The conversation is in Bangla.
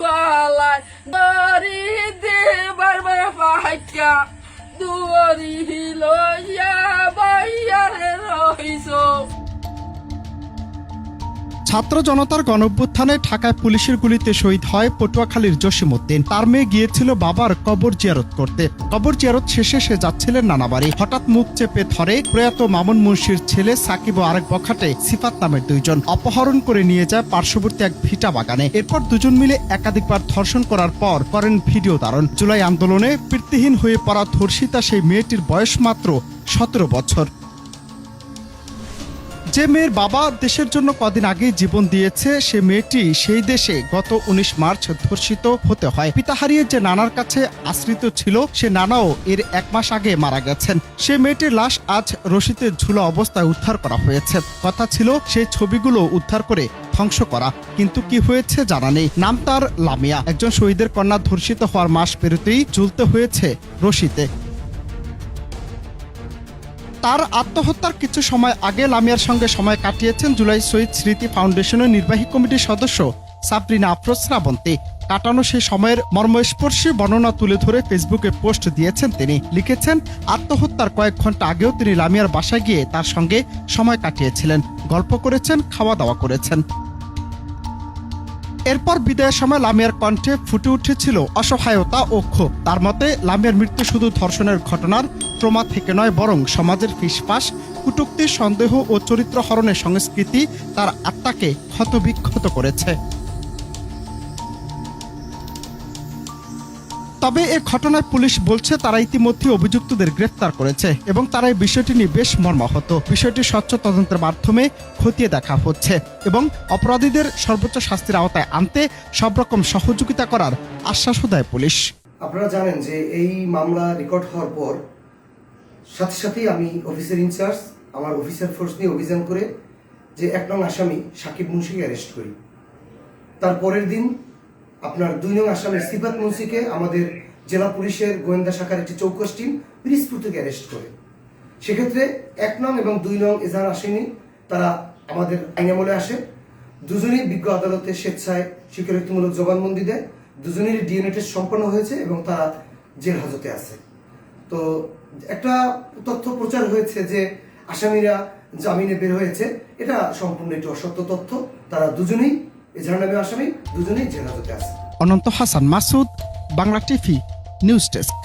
গলায় দরি দে বারবার পাহাইকা দুয়ারি লইয়া বাইয়ারে রইছো। ছাত্র জনতার গণঅভ্যুত্থানে ঢাকায় পুলিশের গুলিতে শহীদ হয় পটুয়াখালীর জসিমউদ্দিন। তার মেয়ে গিয়েছিল বাবার কবর জিয়ারত করতে। কবর জিয়ারত শেষে সে যাচ্ছিলেন নানাবাড়ি। হঠাৎ মুখ চেপে ধরে প্রয়াত মামুন মুন্সির ছেলে সাকিব ও আরেক বখাটে সিফাত নামের দুইজন। অপহরণ করে নিয়ে যায় পার্শ্ববর্তী এক ভিটা বাগানে। এরপর দুজন মিলে একাধিকবার ধর্ষণ করার পর করেন ভিডিও ধারণ। জুলাই আন্দোলনে বৃত্তিহীন হয়ে পড়া ধর্ষিতা সেই মেয়েটির বয়স মাত্র সতেরো বছর। যে মেয়ের বাবা দেশের জন্য কদিন আগে জীবন দিয়েছে, সে মেয়েটি সেই দেশে গত উনিশ মার্চ ধর্ষিত হতে হয়। পিতা হারিয়ে যে নানার কাছে আশ্রিত ছিল, সে নানাও এর এক মাস আগে মারা গেছেন। সে মেয়েটির লাশ আজ রশিতে ঝুলা অবস্থায় উদ্ধার করা হয়েছে। কথা ছিল, সেই ছবিগুলো উদ্ধার করে ধ্বংস করা। কিন্তু কি হয়েছে জানা নেই। নাম তার লামিয়া। একজন শহীদের কন্যা ধর্ষিত হওয়ার মাস পেরোতেই ঝুলতে হয়েছে রশিতে। তার আত্মহত্যার কিছু সময় আগে লামিয়ার সঙ্গে সময় কাটিয়েছেন জুলাই শহীদ স্মৃতি ফাউন্ডেশনের নির্বাহী কমিটির সদস্য সাবরিনা আফরোজ শ্রাবন্তী। কাটানো সেই সময়ের মর্মস্পর্শী বর্ণনা তুলে ধরে ফেসবুকে পোস্ট দিয়েছেন তিনি। লিখেছেন, আত্মহত্যার কয়েক ঘণ্টা আগেও তিনি লামিয়ার বাসায় গিয়ে তার সঙ্গে সময় কাটিয়েছিলেন। গল্প করেছেন, খাওয়া দাওয়া করেছেন। এরপর বিদায়ের সময় লামিয়ার কণ্ঠে ফুটে উঠেছিল অসহায়তা ও ক্ষোভ। তার মতে, লামিয়ার মৃত্যু শুধু ধর্ষণের ঘটনার ট্রমা থেকে নয়, বরং সমাজের ফিসফাস, কুটুক্তি, সন্দেহ ও চরিত্র হরণের সংস্কৃতি তার আত্মাকে ক্ষতবিক্ষত করেছে। তবে এ ঘটনায় পুলিশ বলছে, তারা ইতিমধ্যে অভিযুক্তদের গ্রেফতার করেছে এবং তারা এই বিষয়টি নিয়ে বেশ মর্মাহত। বিষয়টি স্বচ্ছ তদন্তের মাধ্যমে খতিয়ে দেখা হচ্ছে এবং অপরাধীদের সর্বোচ্চ শাস্তির আওতায় আনতে সব রকম সহযোগিতা করার আশ্বাসও দেয় পুলিশ। আপনারা জানেন যে এই মামলা রেকর্ড হওয়ার পর সাথে সাথেই আমি অফিসের ইনচার্জ, আমার অফিসার ফোর্স নিয়ে অভিযান করে যে এক নং আসামি সাকিব মুন্সিকে অ্যারেস্ট করি। তার পরের দিন আপনার দুই নং আসামি সিফাত মুন্সিকে আমাদের জেলা পুলিশের গোয়েন্দা শাখার একটি চৌকস টিম পিরিসপুর থেকে অ্যারেস্ট করে। সেক্ষেত্রে এক নং এবং দুই নং এজাহার আসেনি, তারা আমাদের আইনামলে আসে। দুজনেই বিজ্ঞ আদালতে স্বেচ্ছায় স্বীকারোক্তিমূলক জবানবন্দি দেয়। দুজনেরই ডিএনএ টেস্ট সম্পন্ন হয়েছে এবং তারা জেল হাজতে আছে। তো একটা তথ্য প্রচার হয়েছে যে আসামিরা জামিনে বের হয়েছে। এটা সম্পূর্ণ একটি অসত্য তথ্য। তারা দুজনেই নামে আসামি দুজনেই আছে। Ananta Hasan Masud Bangla TV news desk.